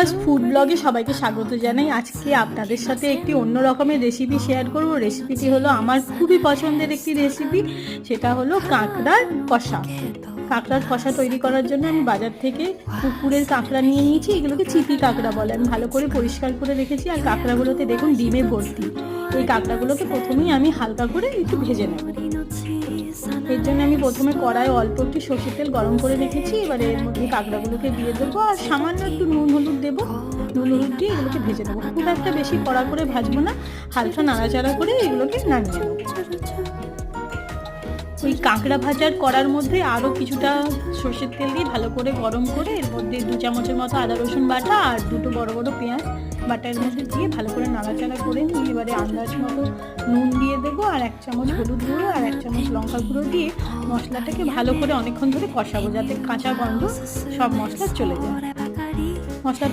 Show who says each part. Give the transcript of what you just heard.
Speaker 1: Riaz food ব্লগে সবাইকে স্বাগত জানাই। আজকে আপনাদের সাথে একটি অন্য রকমের রেসিপি শেয়ার করব। রেসিপিটি হলো আমার খুবই পছন্দের একটি রেসিপি সেটা হলো কাঁকড়ার কষা। কাঁকড়ার কষা তৈরি করার জন্য আমি বাজার থেকে পুকুরের কাঁকড়া নিয়ে নিয়েছি। এগুলোকে চিপি কাঁকড়া বলে আমি ভালো করে পরিষ্কার করে রেখেছি। আর কাঁকড়াগুলোতে দেখুন ডিমে ভর্তি। এই কাঁকড়াগুলোকে প্রথমেই আমি হালকা করে একটু ভেজে নেব। এর জন্য আমি প্রথমে কড়ায় অল্প একটু সর্ষের তেল গরম করে রেখেছি। এবারে এর মধ্যে কাঁকড়াগুলোকে দিয়ে দেবো আর সামান্য একটু নুন হলুদ দেবো। নুন হলুদ দিয়ে এগুলোকে ভেজে দেবো খুব একটা বেশি কড়া করে ভাজবো না। হালকা নাড়াচাড়া করে এগুলোকে নামিয়ে নেব। ওই কাঁকড়া ভাজার করার মধ্যে আরও কিছুটা সর্ষের তেল দিয়ে ভালো করে গরম করে, এর মধ্যে দু চামচের মতো আদা রসুন বাটা আর দুটো বড় বড় পেঁয়াজ বাটার মধ্যে দিয়ে ভালো করে নাড়াচাড়া করে নিয়ে এবারে আন্দাজ মতো নুন দিয়ে দেবো আর এক চামচ হলুদ গুঁড়ো আর এক চামচ লঙ্কা গুঁড়ো দিয়ে মশলাটাকে ভালো করে অনেকক্ষণ ধরে কষাবো যাতে কাঁচা গন্ধ সব মশলা চলে যায়। মশলাটা